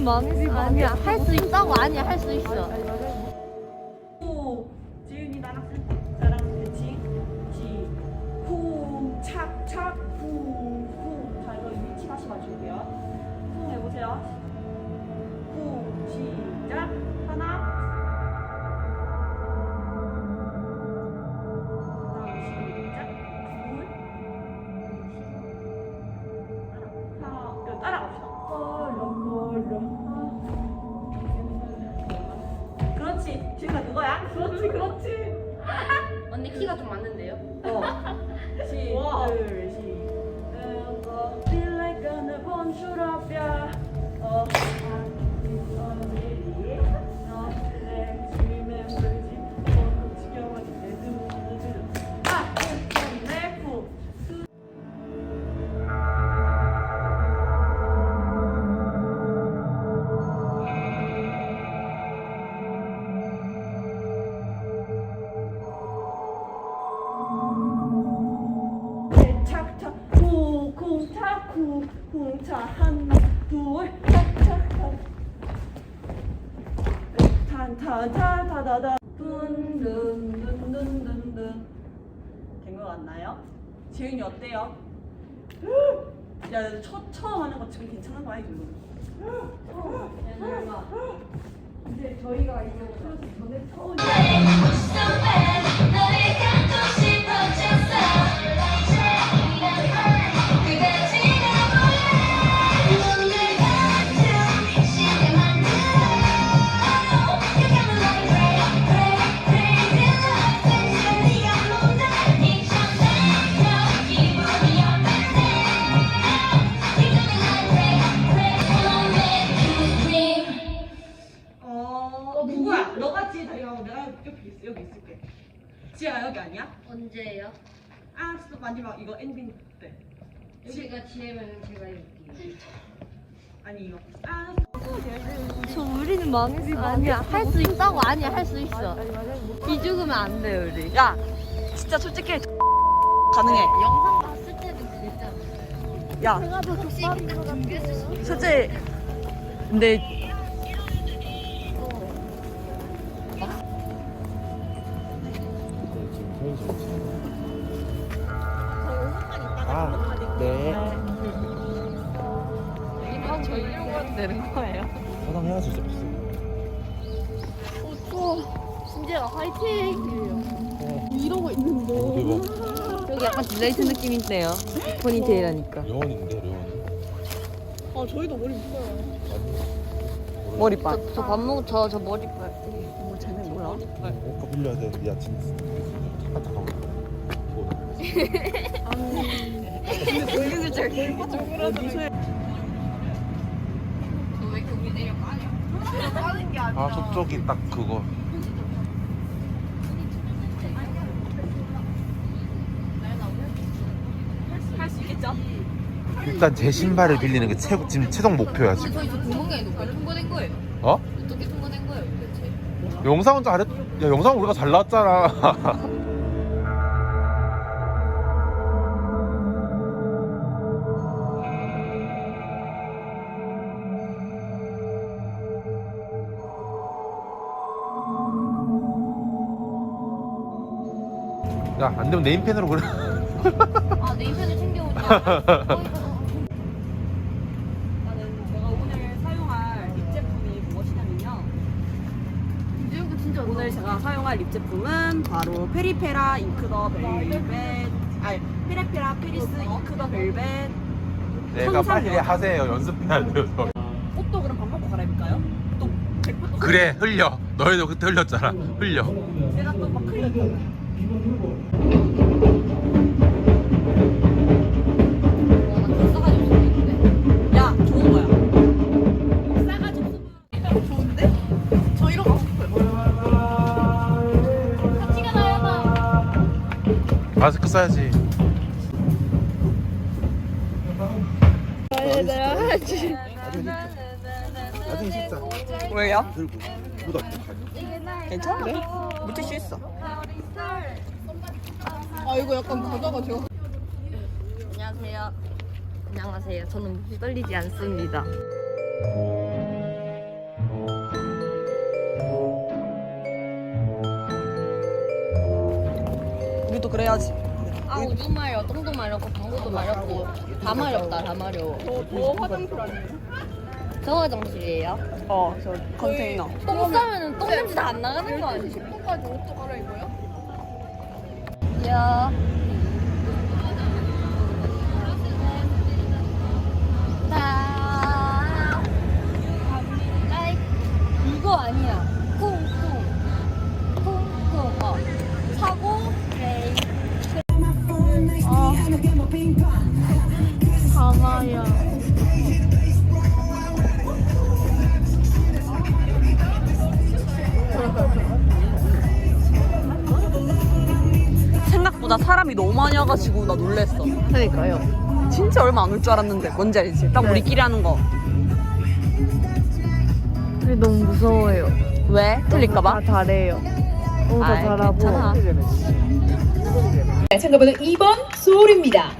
우리는 망했어. 아니야, 할수 있다 Bonjour 구궁차 하나 둘 착착 탄탄타타다다 둔 둔 둔 둔 둔 둔 된거 같나요? 재윤이 어때요? 야, 첫, 처음 하는 거 지금 괜찮은 거 아니지? 이제 저희가 이제 전에 처음 지혜가 여기 아니야? 언제예요? 아, 진짜 마지막 이거 엔딩 때. 제가 지혜면 제가 여기. 아니 이거. 아, 저 우리는 망했어. 아니야, 할 수 있다고 아니야, 할 수 있어. 이 죽으면 안 돼, 우리. 야, 진짜 솔직히 가능해. 영상 봤을 때도 그랬잖아. 야, 혹시 수도 있어. 솔직히 근데 되는 거예요. 화장해야지 이제 없어. 신재가 화이팅! 이러고 있는데. 대박. 여기 약간 딜레이트 느낌인데요. 포니테일 하니까. 려원인데 려원. 아 저희도 머리 묶어요. 머리빨. 저밥 먹고 저, 저 머리빨. 뭐 쟤네 뭐야? 옷가 빌려야 되는데 야 진짜 잠깐 잠깐. 여기서 제가 이렇게 쪼그라들어. 너왜 이렇게 우리 내려 까냐? 아 저쪽이 딱 그거. 할수 있겠죠? 일단 제 신발을 빌리는 게 최고 지금 최종 목표야 지금. 저희 놓고 통보된 거예요. 어? 어떻게 통보된 거예요? 영상은 잘했. 야 영상 우리가 잘 나왔잖아. 야 안 되면 네임펜으로 그래. 아, 네임펜을 챙겨오자. 나는 제가 오늘 사용할 립 제품이 무엇이냐면요. 이거 진짜 오늘 제가 사용할 립 제품은 바로 페리페라 잉크 더 벨벳 아니 페리페라 페리스 잉크 더 벨벳 내가 빨리. 하세요 연습해야 돼요. 저. 옷도 그럼 밥 먹고 갈아입을까요? 또 100%또 그래 흘려. 너희도 그때 흘렸잖아. 흘려. 제가 또막 클릭 싸가지고 있는데. 야 좋은 거야 싸가지 없어 좋은데? 아 이거 약간 과자가 제가 안녕하세요. 안녕하세요. 저는 무시 떨리지 않습니다. 우리도 그래야지. 아 우주 마려, 똥도 마렵고 방구도 마렵고 다 마렵다 다 마려워. 어, 저 화장실 아니에요? 저 화장실이에요. 어, 저 컨테이너. 똥 싸면은 똥 냄새 다 안 나가는 거 아니에요? 10분까지 옷도 갈아입어요? 가요. 다 아이 이거 아니야. 콩콩 콩콩 어 사고 레이. 어. 가마야. 생각보다 사람이 너무 많이 와가지고 나 놀랬어. 그러니까요. 진짜 얼마 안 올 줄 알았는데 뭔지 알지? 딱 네. 우리끼리 하는 거. 근데 너무 무서워요. 왜? 틀릴까봐? 다 잘해요. 너무 다 아, 잘하고. 괜찮아. 네, 참가번호 2번 소울입니다.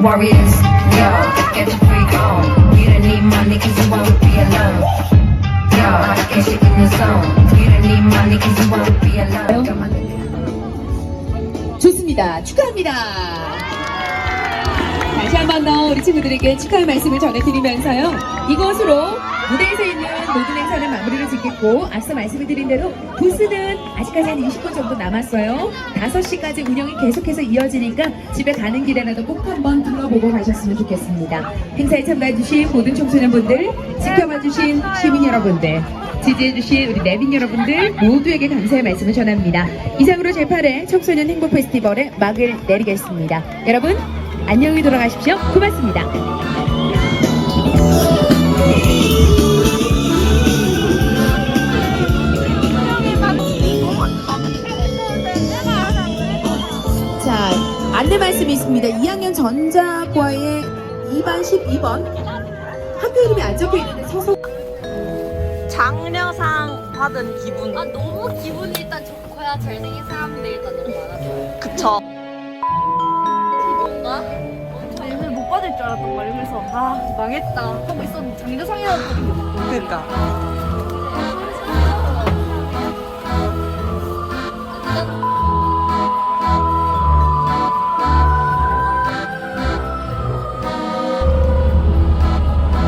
Warriors, yo, get your freak on. You don't need money cause you won't be alone. Yo, get you in the zone. You don't need money cause you won't be alone. 좋습니다. 축하합니다. 한번 더 우리 친구들에게 축하의 말씀을 전해드리면서요. 이것으로 무대에서 있는 모든 행사는 마무리를 짓겠고 앞서 말씀을 드린 대로 부스는 아직까지 한 20분 정도 남았어요. 5시까지 운영이 계속해서 이어지니까 집에 가는 길에라도 꼭 한번 둘러보고 가셨으면 좋겠습니다. 행사에 참가해주신 모든 청소년분들, 지켜봐주신 시민 여러분들, 지지해주신 우리 내빈 여러분들 모두에게 감사의 말씀을 전합니다. 이상으로 제8회 청소년 행복 페스티벌의 막을 내리겠습니다. 여러분 안녕히 돌아가십시오. 고맙습니다. 자, 안내 말씀이 있습니다. 2학년 전자과의 2반 12번 학교 이름이 안 적혀 있는데 서서 장려상 받은 기분. 아 너무 기분이 일단 좋고요. 잘생긴 사람들이 일단 너무 많아서. 그쵸. 뭔가? 요새 못 받을 줄 알았단 말이야. 그래서 아 망했다 하고 있었는데 장려상이었거든요. 그러니까.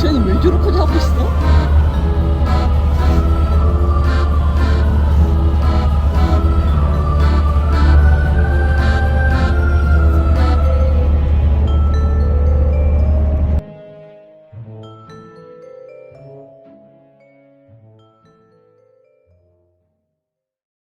쟤는 왜 저렇게 하고 있어?